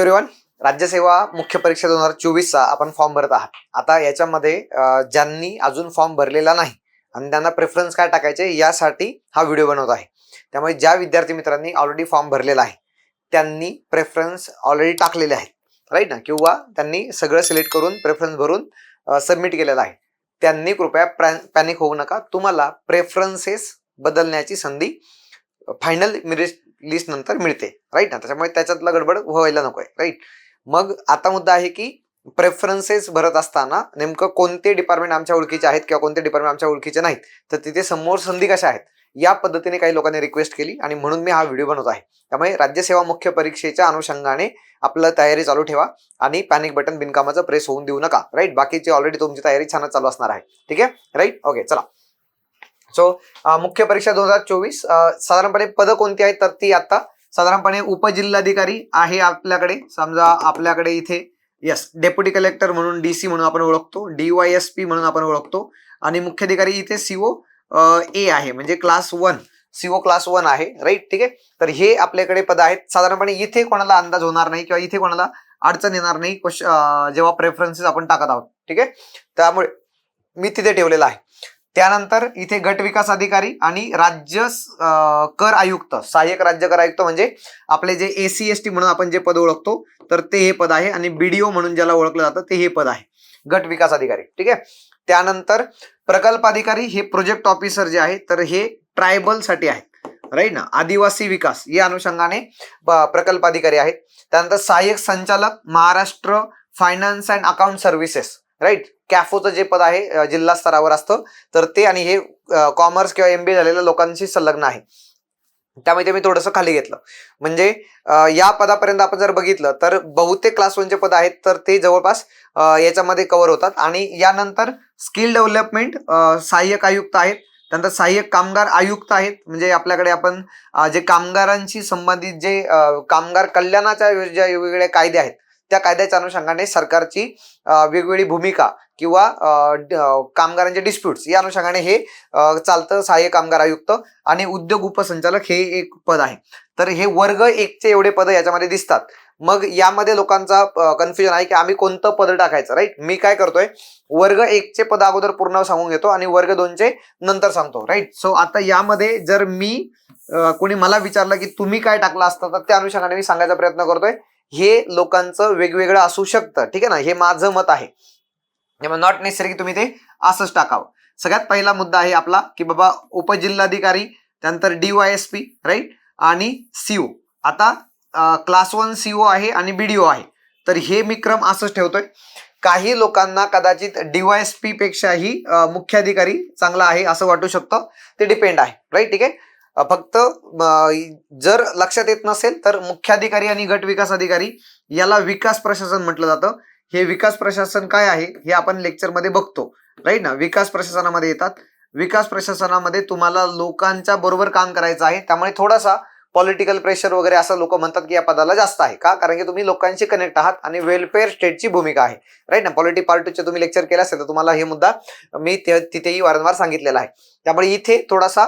Everyone राज्यसेवा मुख्य परीक्षा दोन हजार चोवीसचा आपण फॉर्म भरत आहात. आता याच्यामध्ये ज्यांनी अजून फॉर्म भरलेला नाही आणि त्यांना प्रेफरन्स काय टाकायचे यासाठी हा व्हिडिओ बनवत आहे. त्यामुळे ज्या विद्यार्थी मित्रांनी ऑलरेडी फॉर्म भरलेला आहे त्यांनी प्रेफरन्स ऑलरेडी टाकलेले आहेत. राईट ना? किंवा त्यांनी सगळं सिलेक्ट करून प्रेफरन्स भरून सबमिट केलेलं आहे. त्यांनी कृपया पॅनिक होऊ नका. तुम्हाला प्रेफरन्सेस बदलण्याची संधी फायनल लिस्ट नंतर मिळते राईट ना त्याच्यामुळे त्याच्यातला गडबड व्हायला नको आहे राईट मग आता मुद्दा आहे की प्रेफरन्सेस भरत असताना नेमकं कोणते डिपार्टमेंट आमच्या ओळखीचे आहेत किंवा कोणते डिपार्टमेंट आमच्या ओळखीचे नाहीत? तर तिथे समोर संधी कशा आहेत? या पद्धतीने काही लोकांनी रिक्वेस्ट केली आणि म्हणून मी हा व्हिडिओ बनवत आहे. त्यामुळे राज्यसेवा मुख्य परीक्षेच्या अनुषंगाने आपलं तयारी चालू ठेवा आणि पॅनिक बटन बिनकामाचं प्रेस होऊन देऊ नका राईट बाकीची ऑलरेडी तुमची तयारी छानच चालू असणार आहे ठीक आहे? राईट ओके चला. सो मुख्य परीक्षा दोन हजार चोवीस. साधारणपणे पदं कोणती आहेत? तर ती आता साधारणपणे उपजिल्हाधिकारी आहे आपल्याकडे. समजा आपल्याकडे इथे यस डेप्युटी कलेक्टर म्हणून डी सी म्हणून आपण ओळखतो डी वाय एस पी म्हणून आपण ओळखतो आणि मुख्याधिकारी इथे सीओ ए आहे. म्हणजे class one CO class one आहे. राईट ठीक आहे? तर हे आपल्याकडे पद आहेत. साधारणपणे इथे कोणाला अंदाज होणार नाही किंवा इथे कोणाला अडचण येणार नाही क्वेश्चन- जेव्हा प्रेफरन्सेस आपण टाकत आहोत. ठीक आहे? त्यामुळे मी तिथे ठेवलेलं आहे. त्यानंतर इथे गट विकास अधिकारी आणि राज्य कर आयुक्त सहाय्यक राज्य कर आयुक्त म्हणजे आपले जे एसी एस टी म्हणून आपण जे पद ओळखतो तर ते हे पद आहे आणि बीडीओ म्हणून ज्याला ओळखलं जातं ते हे पद आहे. गट विकास अधिकारी ठीक आहे? त्यानंतर प्रकल्प अधिकारी हे प्रोजेक्ट ऑफिसर जे आहे तर हे ट्रायबलसाठी आहेत. राईट ना? आदिवासी विकास या अनुषंगाने प्रकल्प अधिकारी आहेत. त्यानंतर सहाय्यक संचालक Maharashtra finance and account services right कॅफोचं जे पद आहे जिल्हा स्तरावर असतं तर ते आणि हे कॉमर्स किंवा एम बी ए झालेल्या लोकांशी संलग्न आहे. त्यामुळे ते मी थोडंसं खाली घेतलं. म्हणजे या पदापर्यंत आपण जर बघितलं तर बहुतेक क्लास वनचे पद आहेत तर ते जवळपास याच्यामध्ये कव्हर होतात. आणि यानंतर स्किल डेव्हलपमेंट सहाय्यक आयुक्त आहेत. त्यानंतर सहाय्यक कामगार आयुक्त आहेत. म्हणजे आपल्याकडे आपण जे कामगारांशी संबंधित जे कामगार कल्याणाच्या ज्या वेगवेगळे कायदे आहेत त्या कायद्याच्या अनुषंगाने सरकारची वेगवेगळी भूमिका किंवा ड- कामगारांचे डिस्प्यूट्स या अनुषंगाने हे चालतं सहाय्य कामगार आयुक्त आणि उद्योग उपसंचालक हे एक पद आहे. तर हे वर्ग एकचे एवढे पद याच्यामध्ये दिसतात. मग यामध्ये लोकांचा कन्फ्युजन आहे की आम्ही कोणतं पद टाकायचं राईट मी काय करतोय? वर्ग एकचे पद अगोदर पूर्ण सांगून घेतो आणि वर्ग दोनचे नंतर सांगतो राईट सो आता यामध्ये जर मी कोणी मला विचारलं की तुम्ही काय टाकलं असतं तर त्या अनुषंगाने मी सांगायचा प्रयत्न करतोय. हे लोकांचं वेगवेगळं असू शकतं ठीक आहे ना? हे माझं मत आहे. त्यामुळे नॉट नेसेसरी की तुम्ही ते असंच टाकावं. सगळ्यात पहिला मुद्दा आहे आपला की बाबा उपजिल्हाधिकारी त्यानंतर D Y S P right आणि सीओ आता क्लास वन सीओ आहे आणि बीडीओ आहे. तर हे मी क्रम असंच ठेवतोय. काही लोकांना कदाचित डीवायएसपी पेक्षाही मुख्याधिकारी चांगला आहे असं वाटू शकतं. ते डिपेंड आहे राईट ठीक आहे? फक्त जर लक्षात येत नसेल तर मुख्याधिकारी आणि गट विकास अधिकारी याला विकास प्रशासन म्हटलं जातं. हे विकास प्रशासन काय आहे हे आपण लेक्चरमध्ये बघतो. राईट ना? विकास प्रशासनामध्ये येतात. विकास प्रशासनामध्ये तुम्हाला लोकांच्या बरोबर काम करायचं आहे. त्यामुळे थोडासा पॉलिटिकल प्रेशर वगैरे असं लोक म्हणतात की या पदाला जास्त आहे. का? कारण की तुम्ही लोकांशी कनेक्ट आहात आणि वेलफेअर स्टेटची भूमिका आहे. राईट ना? पॉलिटी पार्टीचे तुम्ही लेक्चर केलं असेल तर तुम्हाला हे मुद्दा मी ते- तिथेही वारंवार सांगितलेला आहे. त्यामुळे इथे थोडासा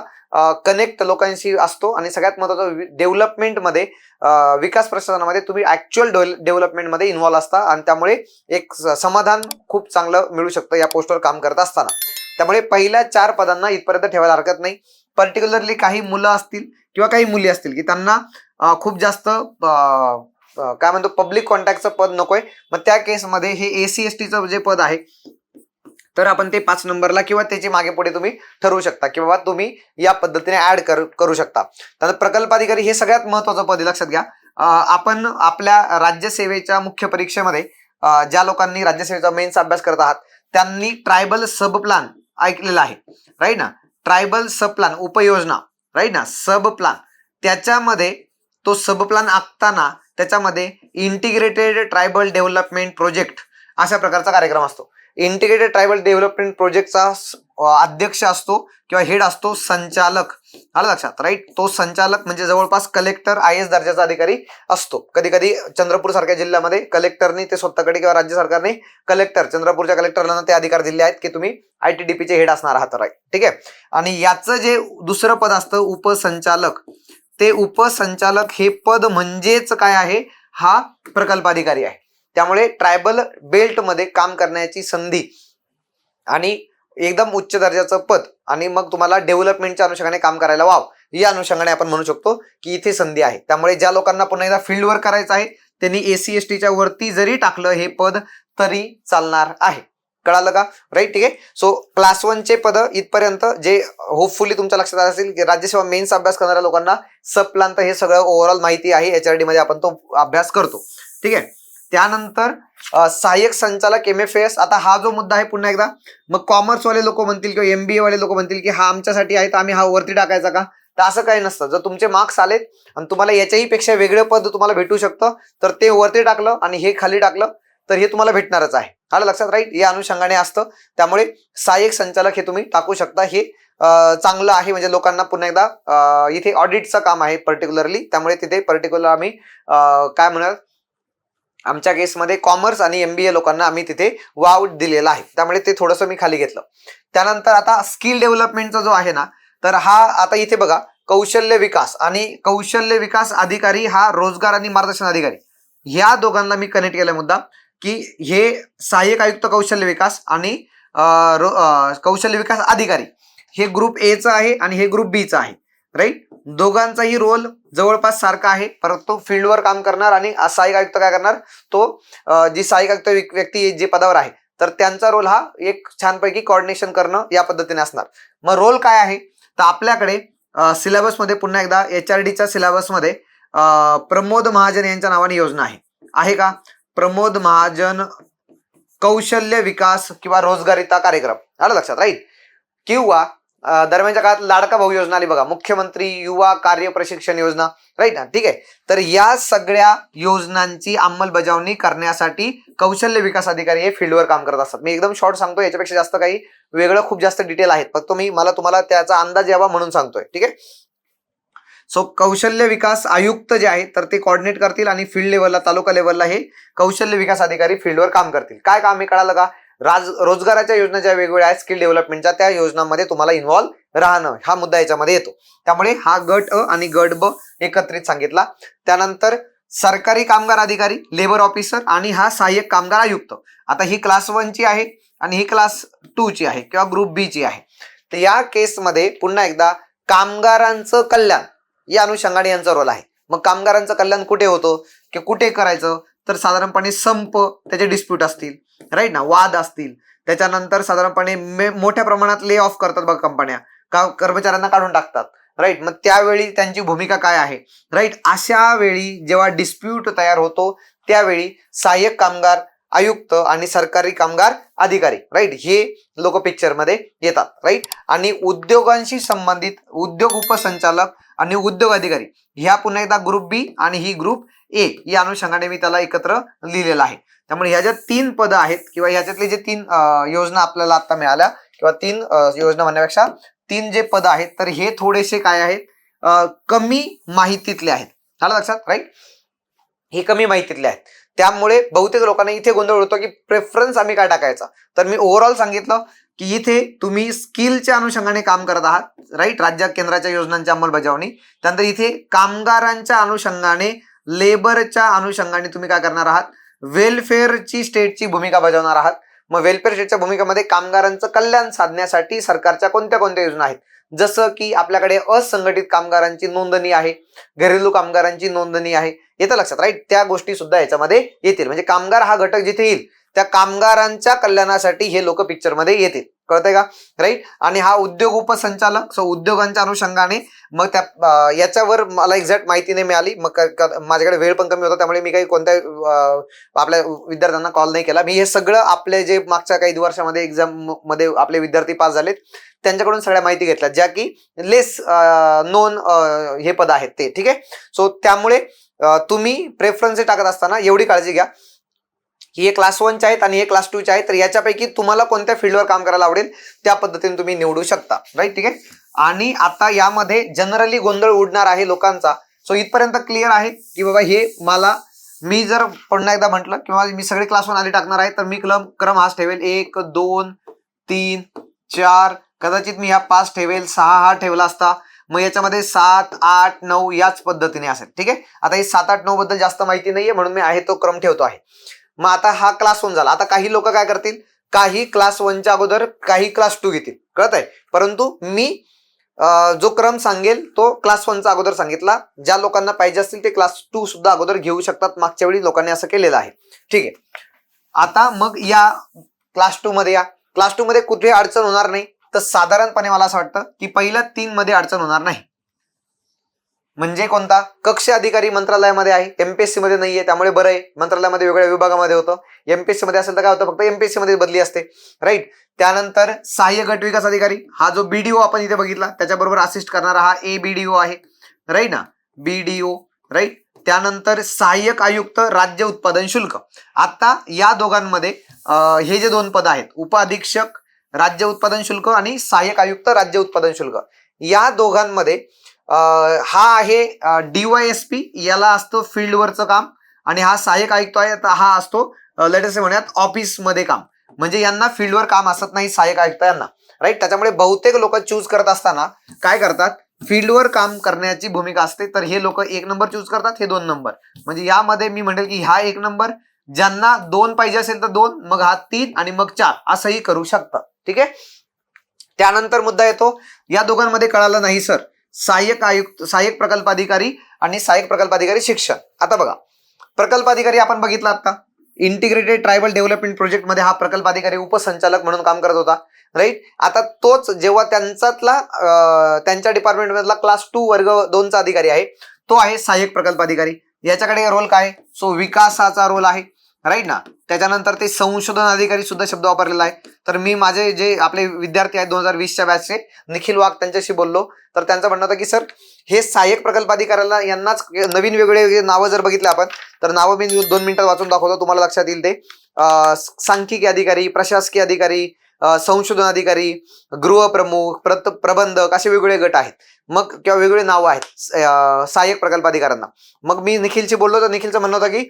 कनेक्ट लोकांशी असतो आणि सगळ्यात महत्वाचं डेव्हलपमेंटमध्ये विकास प्रशासनामध्ये तुम्ही ऍक्च्युअल डेव्हलपमेंटमध्ये इन्व्हॉल्व असता आणि त्यामुळे एक समाधान खूप चांगलं मिळू शकतं या पोस्टवर काम करत असताना. त्यामुळे पहिल्या चार पदांना इथपर्यंत ठेवायला हरकत नाही. पर्टिक्युलरली काही मुलं असतील किंवा काही मुली असतील की त्यांना खूप जास्त काय म्हणतो पब्लिक कॉन्टॅक्टचं पद नकोय. मग त्या केसमध्ये हे ए सी एस टीचं जे पद आहे तर आपण ते पाच नंबरला किंवा त्याचे मागे पुढे तुम्ही ठरवू शकता की तुम्ही या पद्धतीने ऍड करू शकता. तर प्रकल्प अधिकारी हे सगळ्यात महत्वाचं पद लक्षात घ्या. आपण आपल्या राज्यसेवेच्या मुख्य परीक्षेमध्ये ज्या लोकांनी राज्यसेवेचा मेन्स अभ्यास करत आहात त्यांनी ट्रायबल सब प्लान ऐकलेला आहे. राईट ना? ट्रायबल सब प्लान उपयोजना. राईट ना? सब प्लान त्याच्यामध्ये तो सब प्लान आखताना त्याच्यामध्ये इंटिग्रेटेड ट्रायबल डेव्हलपमेंट प्रोजेक्ट अशा प्रकारचा कार्यक्रम असतो. इंटिग्रेटेड ट्रायबल डेव्हलपमेंट प्रोजेक्टचा अध्यक्ष असतो किंवा हेड असतो संचालक. आलं लक्षात राईट तो संचालक म्हणजे जवळपास कलेक्टर आय एस दर्जाचा अधिकारी असतो. कधी कधी चंद्रपूर सारख्या जिल्ह्यामध्ये कलेक्टरने ते स्वतःकडे किंवा राज्य सरकारने कलेक्टर चंद्रपूरच्या कलेक्टरला ते अधिकार दिले आहेत की तुम्ही आय टी डी पीचे हेड असणार आहात राईट ठीक आहे? आणि याचं जे दुसरं पद असतं उपसंचालक. ते उपसंचालक हे पद म्हणजेच काय आहे? हा प्रकल्प अधिकारी आहे. त्यामुळे ट्रायबल बेल्टमध्ये काम करण्याची संधी आणि एकदम उच्च दर्जाचं पद आणि मग तुम्हाला डेव्हलपमेंटच्या अनुषंगाने काम करायला वाव या अनुषंगाने आपण म्हणू शकतो की इथे संधी आहे. त्यामुळे ज्या लोकांना पुन्हा एकदा फील्डवर करायचं आहे त्यांनी एसी एस टीच्या वरती जरी टाकलं हे पद तरी चालणार आहे. कळालं का? राईट ठीक आहे? सो क्लास वनचे पद इथपर्यंत जे होपफुली तुमच्या लक्षात आलं असेल की राज्यसेवा मेन्स अभ्यास करणाऱ्या लोकांना सब प्लांत हे सगळं ओव्हरऑल माहिती आहे एचआरडी आरमध्ये आपण तो अभ्यास करतो. ठीक आहे? त्यानंतर सहाय्यक संचालक एम एफ एस आता हा जो मुद्दा आहे पुन्हा एकदा. मग कॉमर्सवाले लोक म्हणतील किंवा एमबीए वाले लोक म्हणतील की हा आमच्यासाठी आहे तर आम्ही हा वरती टाकायचा का? तर असं काही नसतं. जर तुमचे मार्क्स आलेत आणि तुम्हाला याच्याही पेक्षा वेगळं पद तुम्हाला भेटू शकतं तर ते वरती टाकलं आणि हे खाली टाकलं तर हे तुम्हाला भेटणारच आहे. आलं लक्षात राहील या अनुषंगाने असतं. त्यामुळे सहाय्यक संचालक हे तुम्ही टाकू शकता. हे चांगलं आहे. म्हणजे लोकांना पुन्हा एकदा इथे ऑडिटचं काम आहे पर्टिक्युलरली त्यामुळे तिथे पर्टिक्युलर आम्ही काय म्हणणार आमच्या केसमध्ये कॉमर्स आणि एमबीए लोकांना आम्ही तिथे वाव दिलेला आहे. त्यामुळे ते थोडंसं मी खाली घेतलं. त्यानंतर आता स्किल डेव्हलपमेंटचा जो आहे ना तर हा आता इथे बघा कौशल्य विकास आणि कौशल्य विकास अधिकारी हा रोजगार आणि मार्गदर्शन अधिकारी. ह्या दोघांना मी कनेक्ट केला मुद्दा की हे सहाय्यक आयुक्त कौशल्य विकास आणि रो- कौशल्य विकास अधिकारी. हे ग्रुप एचं आहे आणि हे ग्रुप बीचं आहे. राईट दोघांचाही रोल जवळपास सारखा आहे. परंतु तो फील्डवर काम करणार आणि सहाय्यक आयुक्त काय करणार? तो जी सहाय्यक आयुक्त व्यक्ती जे पदावर आहे तर त्यांचा रोल हा एक छानपैकी कॉर्डिनेशन करणं या पद्धतीने असणार. मग रोल काय आहे? तर आपल्याकडे सिलेबसमध्ये पुन्हा एकदा एच आर डीच्या सिलेबसमध्ये प्रमोद महाजन यांच्या नावाने योजना आहे. आहे का? प्रमोद महाजन कौशल्य विकास किंवा रोजगारिता कार्यक्रम. आलं लक्षात राईट किंवा दरम्यानच्या काळात लाडका भाऊ योजना आली बघा. मुख्यमंत्री युवा कार्य प्रशिक्षण योजना राईट ना? ठीक आहे? तर या सगळ्या योजनांची अंमलबजावणी करण्यासाठी कौशल्य विकास अधिकारी हे फील्डवर काम करत असतात. मी एकदम शॉर्ट सांगतो याच्यापेक्षा जास्त काही वेगळं खूप जास्त डिटेल आहेत. फक्त मी मला तुम्हाला त्याचा अंदाज यावा म्हणून सांगतोय. ठीक आहे? सो कौशल्य विकास आयुक्त जे आहेत तर ते कॉर्डिनेट करतील आणि फील्ड लेवलला तालुका लेवलला हे कौशल्य विकास अधिकारी फील्डवर काम करतील. काय काम हे कळालं का? राज रोजगाराच्या योजना ज्या वेगवेगळ्या आहेत स्किल डेव्हलपमेंटच्या त्या योजनांमध्ये तुम्हाला इन्व्हॉल्व्ह राहणं हा मुद्दा याच्यामध्ये येतो. त्यामुळे हा गट अ आणि गट ब एकत्रित सांगितला. त्यानंतर सरकारी कामगार अधिकारी लेबर ऑफिसर आणि हा सहाय्यक कामगार आयुक्त. आता ही क्लास वनची आहे आणि ही क्लास टू ची आहे किंवा ग्रुप बी ची आहे. तर या केसमध्ये पुन्हा एकदा कामगारांचं कल्याण या अनुषंगाने यांचा रोल आहे. मग कामगारांचं कल्याण कुठे होतं? की कुठे करायचं? तर साधारणपणे संप त्याचे डिस्प्यूट असतील. राईट ना? वाद असतील. त्याच्यानंतर साधारणपणे मोठ्या प्रमाणात ले ऑफ करतात बघा कंपन्या. का कर्मचाऱ्यांना काढून टाकतात. राईट मग त्यावेळी त्यांची भूमिका काय आहे? राईट अशा वेळी जेव्हा डिस्प्यूट तयार होतो त्यावेळी सहाय्यक कामगार आयुक्त आणि सरकारी कामगार अधिकारी. राईट हे लोक पिक्चरमध्ये येतात. राईट आणि उद्योगांशी संबंधित उद्योग उपसंचालक आणि उद्योग अधिकारी. ह्या पुन्हा एकदा ग्रुप बी आणि ही ग्रुप ए या अनुषंगाने मी त्याला एकत्र लिहिलेलं आहे. त्यामुळे ह्या ज्या तीन पदं आहेत किंवा ह्याच्यातले जे तीन योजना आपल्याला आता मिळाल्या किंवा तीन योजना म्हणण्यापेक्षा तीन जे पद आहेत तर हे थोडेसे काय आहेत? कमी माहितीतले आहेत. आलं लक्षात? राईट हे कमी माहितीतले आहेत. त्यामुळे बहुतेक लोकांना इथे गोंधळ होतो की प्रेफरन्स आम्ही काय टाकायचा? तर मी ओव्हरऑल सांगितलं की इथे तुम्ही स्किलच्या अनुषंगाने काम करत आहात. राईट राज्य केंद्राच्या योजनांची अंमलबजावणी. त्यानंतर इथे कामगारांच्या अनुषंगाने लेबरच्या अनुषंगाने तुम्ही काय करणार आहात? वेलफेअरची स्टेटची भूमिका बजावणार आहात. मग वेलफेअर स्टेटच्या भूमिकेमध्ये कामगारांचं कल्याण साधण्यासाठी सरकारच्या कोणत्या कोणत्या योजना आहेत? जसं की आपल्याकडे असंघटित कामगारांची नोंदणी आहे घरेलू कामगारांची नोंदणी आहे येतं लक्षात राईट त्या गोष्टी सुद्धा याच्यामध्ये येतील. म्हणजे कामगार हा घटक जिथे येईल त्या कामगारांच्या कल्याणासाठी हे लोक पिक्चरमध्ये येतील. कळतंय का? राईट आणि हा उद्योग उपसंचालक सो उद्योगांच्या अनुषंगाने मग त्या याच्यावर मला एक्झॅक्ट माहिती नाही मिळाली. मग क- माझ्याकडे वेळ पण कमी होता त्यामुळे मी काही कोणत्या आपल्या विद्यार्थ्यांना कॉल नाही केला. मी हे सगळं आपले जे मागच्या काही वर्षामध्ये एक्झाममध्ये आपले विद्यार्थी पास झालेत त्यांच्याकडून सगळ्या माहिती घेतल्या ज्या की लेस नोन हे पद आहेत ते. ठीक आहे? सो त्यामुळे तुम्ही प्रेफरन्स टाकत असताना एवढी काळजी घ्या. हे क्लास वनच्या आहेत आणि हे क्लास टूच्या आहेत. तर याच्यापैकी तुम्हाला कोणत्या फील्डवर काम करायला आवडेल त्या पद्धतीने तुम्ही निवडू शकता. राईट ठीक आहे? आणि आता यामध्ये जनरली गोंधळ उडणार आहे लोकांचा. सो इथपर्यंत क्लिअर आहे की बाबा हे मला मी जर पुन्हा एकदा म्हटलं किंवा मी सगळे क्लास वन आधी टाकणार आहे तर मी क्रम क्रम हाच ठेवेल. एक दोन तीन चार कदाचित मी ह्या पाच ठेवेल सहा हा ठेवला असता मग याच्यामध्ये सात आठ नऊ याच पद्धतीने असेल. ठीक आहे? आता हे सात आठ नऊ बद्दल जास्त माहिती नाहीये म्हणून मी आहे तो क्रम ठेवतो आहे. मग आता हा क्लास वन झाला. आता काही लोक काय करतील? काही क्लास वनच्या अगोदर काही क्लास टू घेतील. कळत आहे परंतु मी जो क्रम सांगेल तो क्लास वनचा अगोदर सांगितला. ज्या लोकांना पाहिजे असतील ते क्लास टू सुद्धा अगोदर घेऊ शकतात. मागच्या वेळी लोकांनी असं केलेलं आहे. ठीक आहे. आता मग या क्लास टू मध्ये या. क्लास टू मध्ये कुठे अडचण होणार नाही. तर साधारणपणे मला असं वाटतं की पहिल्या तीन मध्ये अडचण होणार नाही. म्हणजे कोणता? कक्ष अधिकारी मंत्रालयामध्ये आहे. एमपीएससी मध्ये नाहीये. त्यामुळे बरं आहे. मंत्रालयामध्ये वेगळ्या विभागामध्ये होतं. एमपीएससी मध्ये असेल तर काय होतं? फक्त एमपीएससी मध्ये बदली असते. राईट त्यानंतर सहाय्य गट विकास अधिकारी. हा जो बीडीओ आपण इथे बघितला त्याच्याबरोबर असिस्ट करणारा हा ए बीडीओ आहे. राईट ना? बीडीओ राईट त्यानंतर सहाय्यक आयुक्त राज्य उत्पादन शुल्क. आता या दोघांमध्ये हे जे दोन पद आहेत उप अधीक्षक राज्य उत्पादन शुल्क आणि सहाय्यक आयुक्त राज्य उत्पादन शुल्क. या दोघांमध्ये हा आहे डीवायएसपी याला असतो फील्डवरचं काम. आणि हा सहाय्यक आयुक्त आहे तर हा असतो लेटेस्ट म्हणूयात ऑफिसमध्ये काम. म्हणजे यांना फील्डवर काम असत नाही सहाय्यक आयुक्त यांना. राईट त्याच्यामुळे बहुतेक लोक चूज करत असताना काय करतात? फील्डवर काम करण्याची भूमिका असते तर हे लोक एक नंबर चूज करतात हे दोन नंबर म्हणजे यामध्ये मी म्हणेल की हा एक नंबर ज्यांना दोन पाहिजे असेल तर दोन मग हा तीन आणि मग चार असंही करू शकतात. ठीक आहे? त्यानंतर मुद्दा येतो. या दोघांमध्ये कळालं नाही सर सहाय्यक आयुक्त सहाय्यक प्रकल्प अधिकारी आणि सहाय्यक प्रकल्प अधिकारी शिक्षण आता बघा प्रकल्प अधिकारी आपण बघितला आता इंटिग्रेटेड ट्रायबल डेव्हलपमेंट प्रोजेक्टमध्ये हा प्रकल्प अधिकारी उपसंचालक म्हणून काम करत होता राईट आता तोच जेव्हा त्यांच्यातला त्यांच्या डिपार्टमेंटमधला क्लास टू वर्ग दोनचा अधिकारी आहे तो आहे सहाय्यक प्रकल्प अधिकारी. याच्याकडे रोल काय? सो विकासाचा रोल आहे. राईट ना? त्याच्यानंतर ते संशोधन अधिकारी सुद्धा शब्द वापरलेला आहे. तर मी माझे जे आपले विद्यार्थी आहेत दोन हजार वीसच्या बॅचचे निखिल वाघ त्यांच्याशी बोललो. तर त्यांचं म्हणणं होतं की सर हे सहाय्यक प्रकल्प अधिकाऱ्याला यांनाच नवीन वेगळे नावं जर बघितले आपण तर नावं मी दोन मिनिटात वाचून दाखवतो तुम्हाला लक्षात येईल ते. सांख्यिकी अधिकारी प्रशासकीय अधिकारी संशोधन अधिकारी गृहप्रमुख प्रत प्रबंधक असे वेगवेगळे गट आहेत. मग किंवा वेगवेगळे नावं आहेत सहाय्यक प्रकल्प अधिकाऱ्यांना मग मी निखिलशी बोललो तर निखिलचं म्हणणं होतं की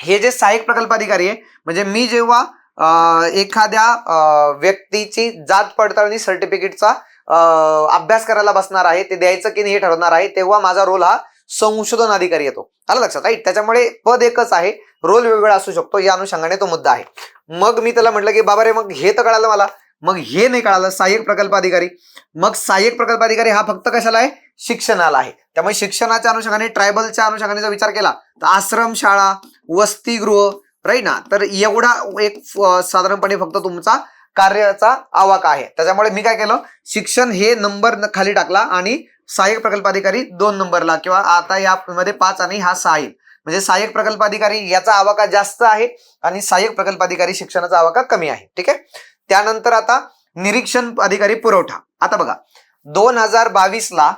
हे जे सहाय्यक प्रकल्प अधिकारी आहे म्हणजे मी जेव्हा एखाद्या व्यक्तीची जात पडताळणी सर्टिफिकेटचा अभ्यास करायला बसणार आहे ते द्यायचं की नाही हे ठरवणार आहे तेव्हा माझा रोल हा संशोधन अधिकारी येतो. आलं लक्षात राईट? त्याच्यामुळे पद एकच आहे रोल वेगवेगळा असू शकतो या अनुषंगाने तो मुद्दा आहे. मग मी त्याला म्हटलं की बाबा रे मग हे तर कळालं मला मग हे नाही कळालं सहाय्यक प्रकल्प अधिकारी मग सहाय्यक प्रकल्प अधिकारी हा फक्त कशाला आहे? शिक्षणाला आहे. त्यामुळे शिक्षणाच्या अनुषंगाने ट्रायबलच्या अनुषंगाने जर विचार केला तर आश्रमशाळा वसतिगृह राईट ना? तर एवढा एक साधारणपणे फक्त तुमचा कार्याचा आवाका आहे. त्याच्यामुळे मी काय केलं? शिक्षण हे नंबर खाली टाकला आणि सहाय्यक प्रकल्प अधिकारी दोन नंबरला किंवा आता यामध्ये पाच आणि हा सहा येईल. म्हणजे सहाय्यक प्रकल्प अधिकारी याचा आवाका जास्त आहे आणि सहाय्यक प्रकल्प अधिकारी शिक्षणाचा आवाका कमी आहे. ठीक आहे? त्यानंतर आता निरीक्षण अधिकारी पुरवठा. आता बघा दोन हजार बावीस ला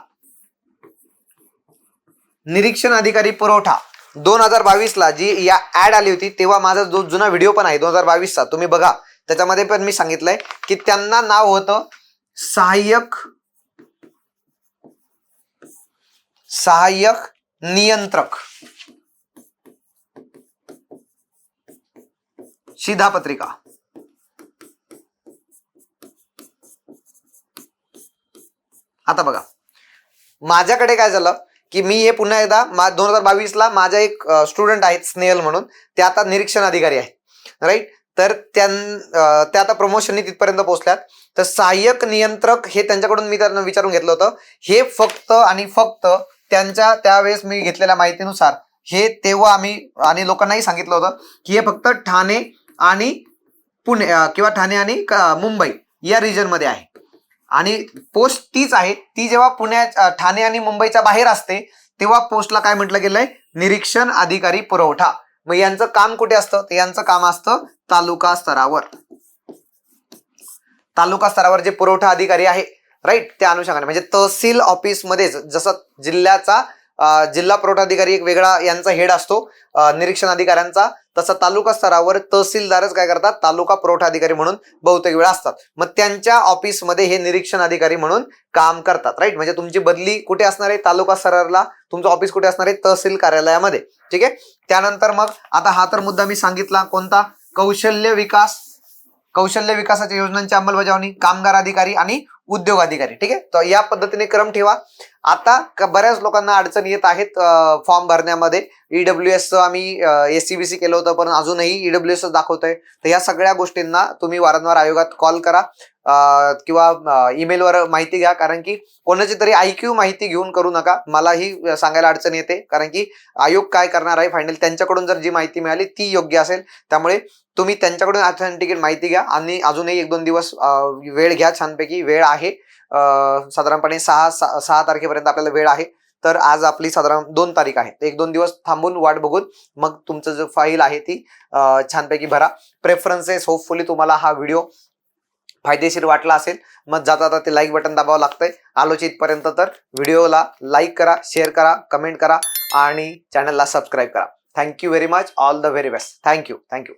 निरीक्षण अधिकारी पुरवठा. दोन हजार बावीसला जी या ऍड आली होती तेव्हा माझा जो जुना व्हिडिओ पण आहे दोन हजार बावीसचा तुम्ही बघा. त्याच्यामध्ये पण मी सांगितलंय की त्यांना नाव होतं सहाय्यक सहाय्यक नियंत्रक. शिधापत्रिका आता बघा. माझ्याकडे काय झालं? की मी हे पुन्हा एकदा मा दोन हजार बावीसला माझा एक स्टुडंट आहेत स्नेहल म्हणून. ते आता निरीक्षण अधिकारी आहेत. राईट तर त्यां त्या आता प्रमोशननी तिथपर्यंत पोहोचल्यात. तर सहाय्यक नियंत्रक हे त्यांच्याकडून मी त्यांना विचारून घेतलं होतं. हे फक्त आणि फक्त त्यांच्या त्यावेळेस मी घेतलेल्या माहितीनुसार हे तेव्हा आम्ही आणि लोकांनाही सांगितलं होतं की हे फक्त ठाणे आणि पुणे किंवा ठाणे आणि क- मुंबई या रिजनमध्ये आहे. आणि पोस्ट तीच आहे. ती जेव्हा पुण्या ठाणे आणि मुंबईच्या बाहेर असते तेव्हा पोस्टला काय म्हटलं गेलंय? निरीक्षण अधिकारी पुरवठा. मग यांचं काम कुठे असतं? तर यांचं काम असतं तालुका स्तरावर. तालुका स्तरावर जे पुरवठा अधिकारी आहे राईट त्या अनुषंगाने. म्हणजे तहसील ऑफिसमध्येच जसं जिल्ह्याचा जिल्हा पुरवठा अधिकारी एक वेगळा यांचा हेड असतो. निरीक्षण अधिकाऱ्यांचा. तसा तालुका स्तरावर तहसीलदारच काय करतात? तालुका पुरवठा अधिकारी म्हणून बहुतेक वेळा असतात. मग त्यांच्या ऑफिसमध्ये हे निरीक्षण अधिकारी म्हणून काम करतात राईट म्हणजे तुमची बदली कुठे असणार आहे? तालुका स्तराला तुमचं ऑफिस कुठे असणार आहे? तहसील कार्यालयामध्ये. ठीक आहे? त्यानंतर मग आता हा तर मुद्दा मी सांगितला. कोणता? कौशल्य विकास. कौशल्य विकासाच्या योजनांची अंमलबजावणी कामगार अधिकारी आणि उद्योग अधिकारी ठीक आहे? तर या पद्धतीने क्रम ठेवा. आता बऱ्याच लोकांना अडचण येत आहेत फॉर्म भरण्यामध्ये. ईडब्ल्यू एस आम्ही एस सी बी सी केलं होतं पण अजूनही ईडब्ल्यू एस दाखवतोय. तर या सगळ्या गोष्टींना तुम्ही वारंवार आयोगात कॉल करा. किंवा ईमेलवर माहिती घ्या. कारण की कोणाची तरी आयक्यू माहिती घेऊन करू नका. मलाही सांगायला अडचण येते. कारण की आयोग काय करणार आहे? फायनल त्यांच्याकडून जर जी माहिती मिळाली ती योग्य असेल. त्यामुळे तुम्ही त्यांच्याकडून ऑथेंटिकेट माहिती घ्या. आणि अजूनही एक दोन दिवस वेळ घ्या छानपैकी. वेळ आहे. साधारणपणे सहा सहा सहा तारखेपर्यंत आपल्याला वेळ आहे. तर आज आपली साधारण दोन तारीख आहे. एक दोन दिवस थांबून वाट बघून मग तुमचं जो फाईल आहे ती छानपैकी भरा. प्रेफरन्सेस होपफुली तुम्हाला हा व्हिडिओ फायदेशीर वाटला असेल मग जाता जाता ते लाईक बटन दाबावं लागतंय. आलोचित पर्यंत तर व्हिडिओला लाईक करा शेअर करा कमेंट करा आणि चॅनलला सबस्क्राईब करा. Thank you very much all the very best thank you thank you